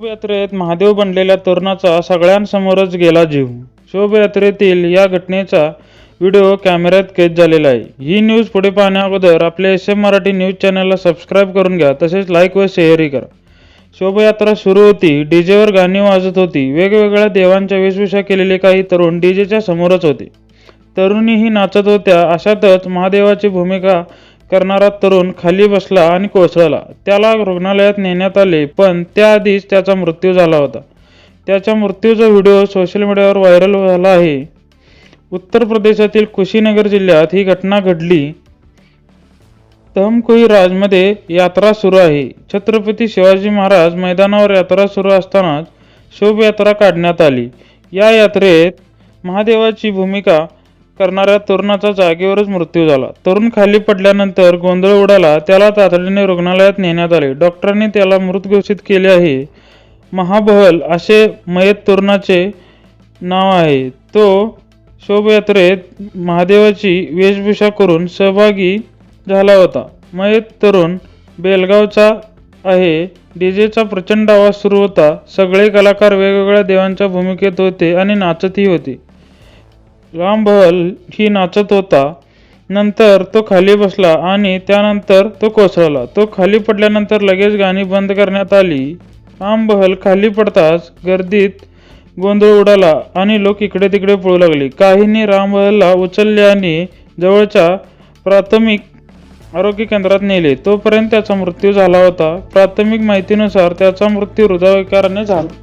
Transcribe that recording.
शोभयात्रेत महादेव बनलेल्या तरुणाचा सगळ्यांसमोरच गेला जीव. शोभयात्रेतील या घटनेचा व्हिडिओ कॅमेऱ्यात कैद झालेला आहे. ही न्यूज पुढे पाहण्या अगोदर आपल्या एस एम मराठी न्यूज चॅनलला सबस्क्राईब करून घ्या तसेच लाईक व शेअरही करा. शोभयात्रा सुरू होती डीजेवर गाणी वाजत होती. वेगवेगळ्या देवांच्या वेशभूषा केलेले काही तरुण डीजेच्या समोरच होते. तरुणीही नाचत होत्या. अशातच महादेवाची भूमिका करणारा तरुण खाली बसला आणि कोसळला. त्याला रुग्णालयात नेण्यात आले पण त्याआधीच त्याचा मृत्यू झाला होता. त्याच्या मृत्यूचा व्हिडिओ सोशल मीडियावर व्हायरल झाला आहे. उत्तर प्रदेशातील कुशीनगर जिल्ह्यात ही घटना घडली. तहमकुई राजमध्ये यात्रा सुरू आहे. छत्रपती शिवाजी महाराज मैदानावर यात्रा सुरू असतानाच शोभयात्रा काढण्यात आली. या यात्रेत महादेवाची भूमिका करणाऱ्या तरुणाचा जागेवरच मृत्यू झाला. तरुण खाली पडल्यानंतर गोंधळ उडाला. त्याला तातडीने रुग्णालयात नेण्यात आले. डॉक्टरांनी त्याला मृत घोषित केले आहे. महाबहल असे मयत तरुणाचे नाव आहे. तो शोभयात्रेत महादेवाची वेशभूषा करून सहभागी झाला होता. मयत तरुण बेलगावचा आहे. डीजेचा प्रचंड आवाज सुरू होता. सगळे कलाकार वेगवेगळ्या देवांच्या भूमिकेत होते आणि नाचतही होते. राम ही नाचत होता. नंतर तो खाली बसला आणि त्यानंतर तो कोसळला. तो खाली पडल्यानंतर लगेच गाणी बंद करण्यात आली. राम बहल खाली पडताच गर्दीत गोंधळ उडाला आणि लोक इकडे तिकडे पळू लागले. काहींनी राम बहलला उचलले आणि जवळच्या प्राथमिक आरोग्य केंद्रात नेले. तोपर्यंत त्याचा मृत्यू झाला होता. प्राथमिक माहितीनुसार त्याचा मृत्यू हृदयविकाराने झाला.